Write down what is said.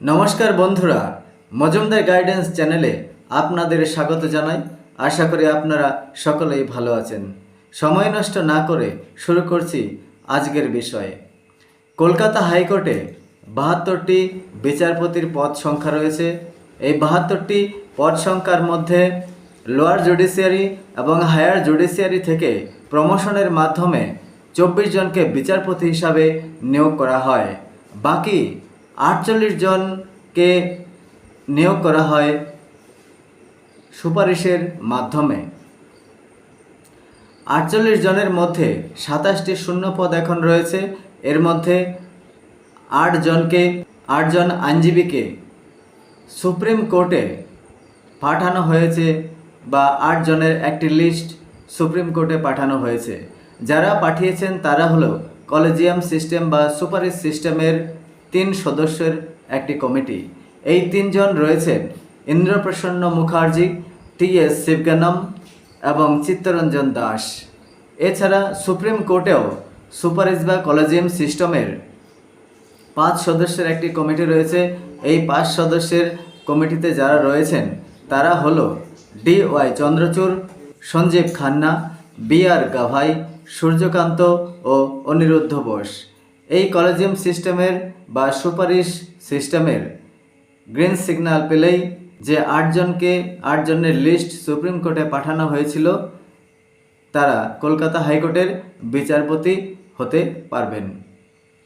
নমস্কার বন্ধুরা, মজুমদার গাইডেন্স চ্যানেলে আপনাদের স্বাগত জানাই। আশা করি আপনারা সকলেই ভালো আছেন। সময় নষ্ট না করে শুরু করছি আজকের বিষয়ে। কলকাতা হাইকোর্টে বাহাত্তরটি বিচারপতির পদ সংখ্যা রয়েছে। এই বাহাত্তরটি পদ সংখ্যার মধ্যে লোয়ার জুডিশিয়ারি এবং হায়ার জুডিশিয়ারি থেকে প্রমোশনের মাধ্যমে চব্বিশ জনকে বিচারপতি হিসাবে নিয়োগ করা হয়। বাকি আটচল্লিশ জনকে নিয়োগ করা হয় সুপারিশের মাধ্যমে। আটচল্লিশ জনের মধ্যে সাতাশটি শূন্য পদ এখন রয়েছে। এর মধ্যে আট জনকে আটজন আইনজীবীকে সুপ্রিম কোর্টে পাঠানো হয়েছে বা আট জনের একটি লিস্ট সুপ্রিম কোর্টে পাঠানো হয়েছে। যারা পাঠিয়েছেন তারা হলো কলেজিয়াম সিস্টেম বা সুপারিশ সিস্টেমের তিন সদস্যের একটি কমিটি। এই তিনজন রয়েছেন ইন্দ্রপ্রসন্ন মুখার্জি, টি এস শিবগানম এবং চিত্তরঞ্জন দাস। এছাড়া সুপ্রিম কোর্টেও সুপারিশ বা কলেজিয়াম সিস্টেমের পাঁচ সদস্যের একটি কমিটি রয়েছে। এই পাঁচ সদস্যের কমিটিতে যারা রয়েছেন, তারা হলো D Y Chandrachud, Sanjiv Khanna, B R Gavai, Suryakant ও অনিরুদ্ধ বোস। এই কলেজিয়াম সিস্টেমের বা সুপারিশ সিস্টেমের গ্রিন সিগন্যাল পেলেই যে আটজনকে, আটজনের লিস্ট সুপ্রিম কোর্টে পাঠানো হয়েছিল, তারা কলকাতা হাইকোর্টের বিচারপতি হতে পারবেন।